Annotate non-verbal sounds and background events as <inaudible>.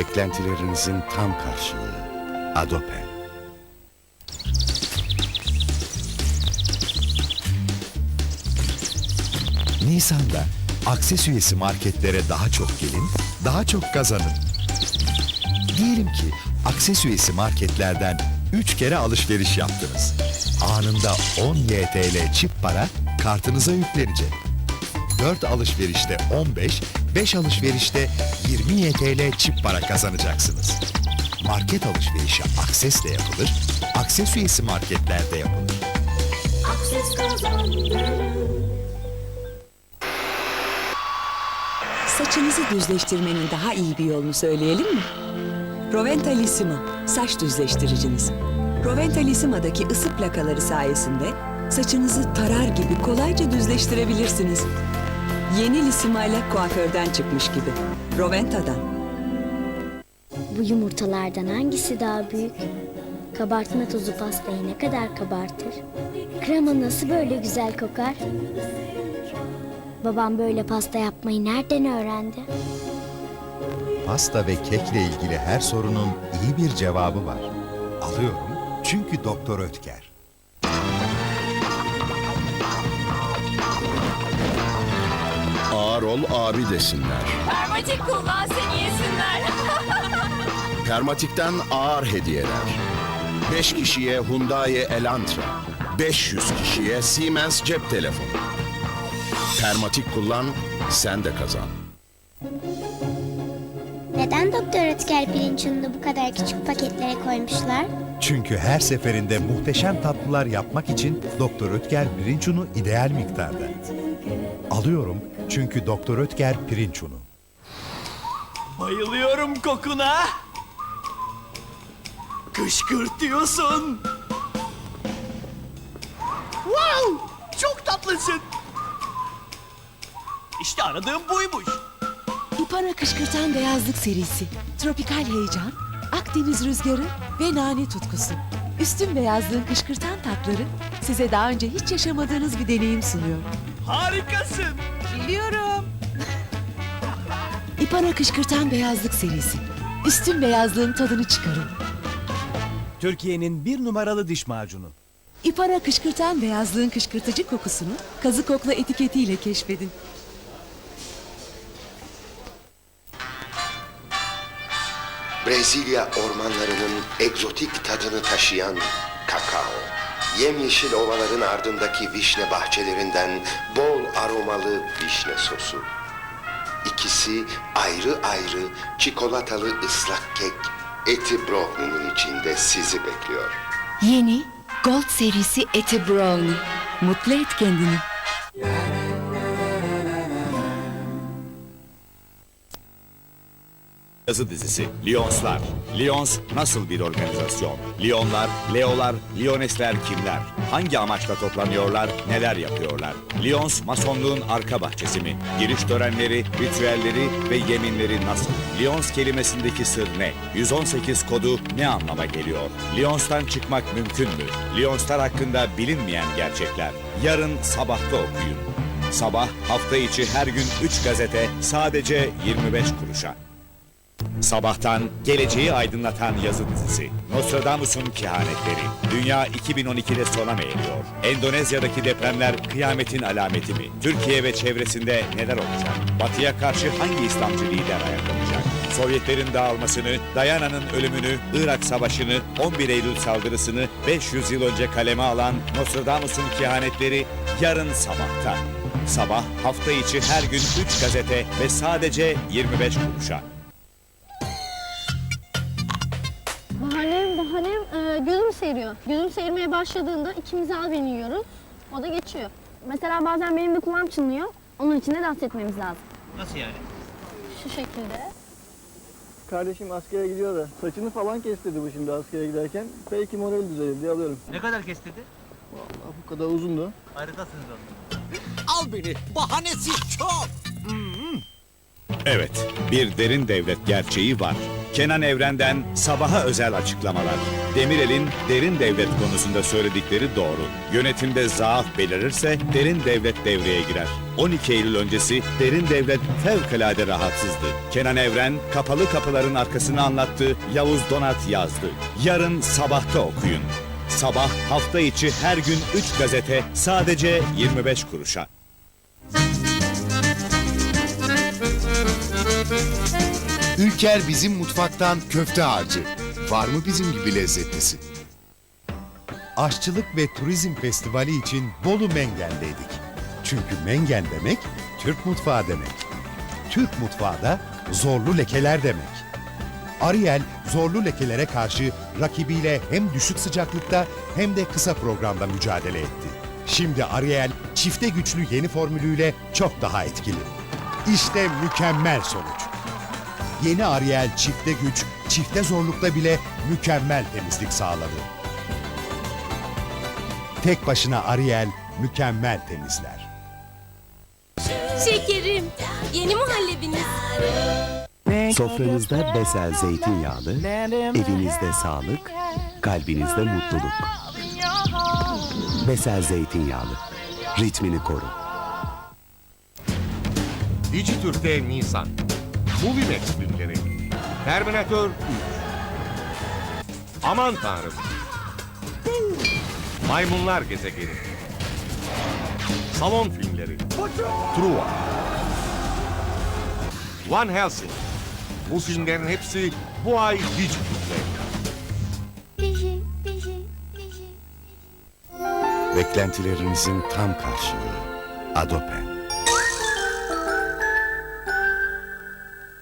Beklentilerinizin tam karşılığı. Adopen. Nisan'da Akses üyesi marketlere daha çok gelin, daha çok kazanın. Diyelim ki Akses üyesi marketlerden 3 kere alışveriş yaptınız. Anında 10 YTL çip para kartınıza yüklenecek. 4 alışverişte 15, 5 alışverişte 20 YTL çip para kazanacaksınız. Market alışverişi Akses'le yapılır, Akses üyesi marketlerde yapılır. Akses. Saçınızı düzleştirmenin daha iyi bir yolunu söyleyelim mi? Proventalissima, saç düzleştiriciniz. Proventalissимa'daki ısı plakaları sayesinde saçınızı tarar gibi kolayca düzleştirebilirsiniz. Yeni Lissima ile kuaförden çıkmış gibi. Proventa'dan. Bu yumurtalardan hangisi daha büyük? Kabartma tozu pastayı ne kadar kabartır? Krema nasıl böyle güzel kokar? Babam böyle pasta yapmayı nereden öğrendi? Pasta ve kekle ilgili her sorunun iyi bir cevabı var. Alıyorum çünkü Doktor Ötker. Ol abi desinler. Permatik kullan seni yesinler. <laughs> Permatik'ten ağır hediyeler. 5 kişiye Hyundai Elantra. 500 kişiye Siemens cep telefonu. Permatik kullan, sen de kazan. Neden Doktor Ötker pirinç ununu bu kadar küçük paketlere koymuşlar? Çünkü her seferinde muhteşem tatlılar yapmak için Doktor Ötker pirinç unu ideal miktarda. Alıyorum çünkü Doktor Ötker pirinç unu. Bayılıyorum kokuna. Kışkırtıyorsun. Wow! Çok tatlısın. İşte aradığım buymuş. İpana kışkırtan beyazlık serisi. Tropikal heyecan, Akdeniz rüzgarı ve nane tutkusu. Üstün beyazlığın kışkırtan tatları size daha önce hiç yaşamadığınız bir deneyim sunuyor. Harikasın. Biliyorum. İpana kışkırtan beyazlık serisi. Üstün beyazlığın tadını çıkarın. Türkiye'nin bir numaralı diş macunu. İpana kışkırtan beyazlığın kışkırtıcı kokusunu kazı kokla etiketiyle keşfedin. Brezilya ormanlarının egzotik tadını taşıyan kakao. Yemyeşil ovaların ardındaki vişne bahçelerinden bol aromalı vişne sosu. İkisi ayrı ayrı çikolatalı ıslak kek eti brownie'nin içinde sizi bekliyor. Yeni Gold serisi Eti Brownie. Mutlu et kendini. Yazı dizisi Lyonslar. Lyons nasıl bir organizasyon? Lyonlar, Leolar, Lyonesler kimler? Hangi amaçla toplanıyorlar, neler yapıyorlar? Lyons masonluğun arka bahçesi mi? Giriş törenleri, ritüelleri ve yeminleri nasıl? Lyons kelimesindeki sır ne? 118 kodu ne anlama geliyor? Lyons'tan çıkmak mümkün mü? Lyonslar hakkında bilinmeyen gerçekler. Yarın sabahta okuyun. Sabah hafta içi her gün 3 gazete sadece 25 kuruşa. Sabahtan geleceği aydınlatan yazı dizisi. Nostradamus'un kehanetleri. Dünya 2012'de sona mı eriyor? Endonezya'daki depremler kıyametin alameti mi? Türkiye ve çevresinde neler olacak? Batı'ya karşı hangi İslamcı lider ayaklanacak? Sovyetlerin dağılmasını, Dayana'nın ölümünü, Irak Savaşı'nı, 11 Eylül saldırısını 500 yıl önce kaleme alan Nostradamus'un kehanetleri yarın sabahta. Sabah hafta içi her gün 3 gazete ve sadece 25 kuruşa. Gözüm seyiriyor. Gözüm seyirmeye başladığında ikimiz al beni yiyoruz. O da geçiyor. Mesela bazen benim de kulağım çınlıyor. Onun için de dans etmemiz lazım. Nasıl yani? Şu şekilde. Kardeşim askere gidiyor da saçını falan kestirdi bu şimdi askere giderken. Belki moral düzelir diye alıyorum. Ne kadar kestedi? Vallahi bu kadar uzundu. Harikasınız oğlum. Al beni. Bahanesi çok. Evet, bir derin devlet gerçeği var. Kenan Evren'den sabaha özel açıklamalar. Demirel'in derin devlet konusunda söyledikleri doğru. Yönetimde zaaf belirirse derin devlet devreye girer. 12 Eylül öncesi derin devlet fevkalade rahatsızdı. Kenan Evren kapalı kapıların arkasını anlattı, Yavuz Donat yazdı. Yarın sabahta okuyun. Sabah hafta içi her gün 3 gazete sadece 25 kuruşa. Ülker bizim mutfaktan köfte harcı. Var mı bizim gibi lezzetlisi? Aşçılık ve Turizm Festivali için Bolu Mengen'deydik. Çünkü Mengen demek Türk mutfağı demek. Türk mutfağı da zorlu lekeler demek. Ariel zorlu lekelere karşı rakibiyle hem düşük sıcaklıkta hem de kısa programda mücadele etti. Şimdi Ariel çifte güçlü yeni formülüyle çok daha etkili. İşte mükemmel sonuç. Yeni Ariel çifte güç, çifte zorlukta bile mükemmel temizlik sağladı. Tek başına Ariel mükemmel temizler. Şekerim, yeni muhallebiniz. Sofranızda bezel zeytinyağlı, evinizde sağlık, kalbinizde mutluluk. Besel zeytinyağlı. Ritmini koru. Dijitürk'te Nisan. Moviemax filmleri. Terminator 3. Aman tanrım. Maymunlar gezegeni. Salon filmleri. Truva. Van Helsing. Bu filmlerin hepsi bu ay Dijitürk'te. Beklentilerinizin tam karşılığı. Adopen.